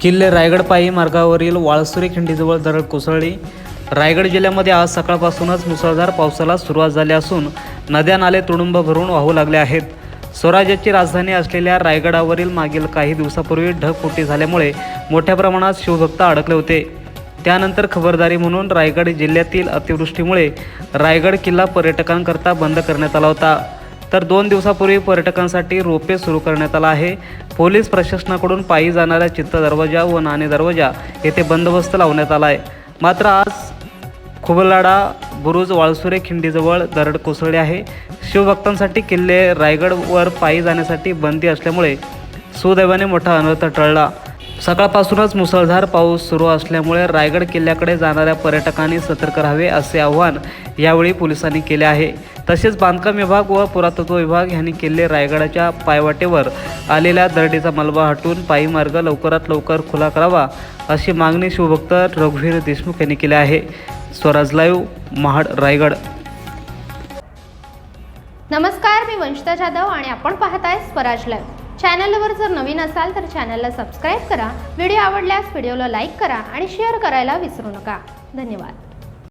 किल्ले रायगड पायी मार्गावरील वाळसुरी खिंडीजवळ दरड कोसळली. रायगड जिल्ह्यामध्ये आज सकाळपासूनच मुसळधार पावसाला सुरुवात झाली असून नद्या नाले तुडुंब भरून वाहू लागले आहेत. स्वराज्याची राजधानी असलेल्या रायगडावरील मागील काही दिवसापूर्वी ढगफुटी झाल्यामुळे मोठ्या प्रमाणात शिवभक्त अडकले होते. त्यानंतर खबरदारी म्हणून रायगड जिल्ह्यातील अतिवृष्टीमुळे रायगड किल्ला पर्यटकांकरता बंद करण्यात आला होता. तर दोन दिवसापूर्वी पर्यटकांसाठी रोपे सुरू करण्यात आला आहे. पोलीस प्रशासनाकडून पायी जाणाऱ्या चित्त दरवाजा व नाणे दरवाजा येथे बंदोबस्त लावण्यात आला आहे. मात्र आज खुबलाडा बुरुज वाळसुरे खिंडीजवळ दरड कोसळले आहे. शिवभक्तांसाठी किल्ले रायगडवर पायी जाण्यासाठी बंदी असल्यामुळे सुदैवाने मोठा अनर्थ टळला. सकाळपासूनच मुसळधार पाऊस सुरू असल्यामुळे रायगड किल्ल्याकडे जाणाऱ्या पर्यटकांनी सतर्क राहावे असे आवाहन यावेळी पोलिसांनी केले आहे. तसेच बांधकाम विभाग व पुरातत्व विभाग यांनी किल्ले रायगडाच्या पायवाटेवर आलेल्या दरडीचा मलबा हटवून पायी मार्ग लवकरात लवकर खुला करावा अशी मागणी शिवभक्त रघुवीर देशमुख यांनी केली आहे. स्वराज लाईव्ह महाड रायगड. नमस्कार मी वंशिता जाधव आणि आपण पाहताय स्वराज लाईव्ह. चॅनलवर जर नवीन असाल तर चॅनलला सबस्क्राईब करा. व्हिडिओ आवडल्यास व्हिडिओला लाईक करा आणि शेअर करायला विसरू नका. धन्यवाद.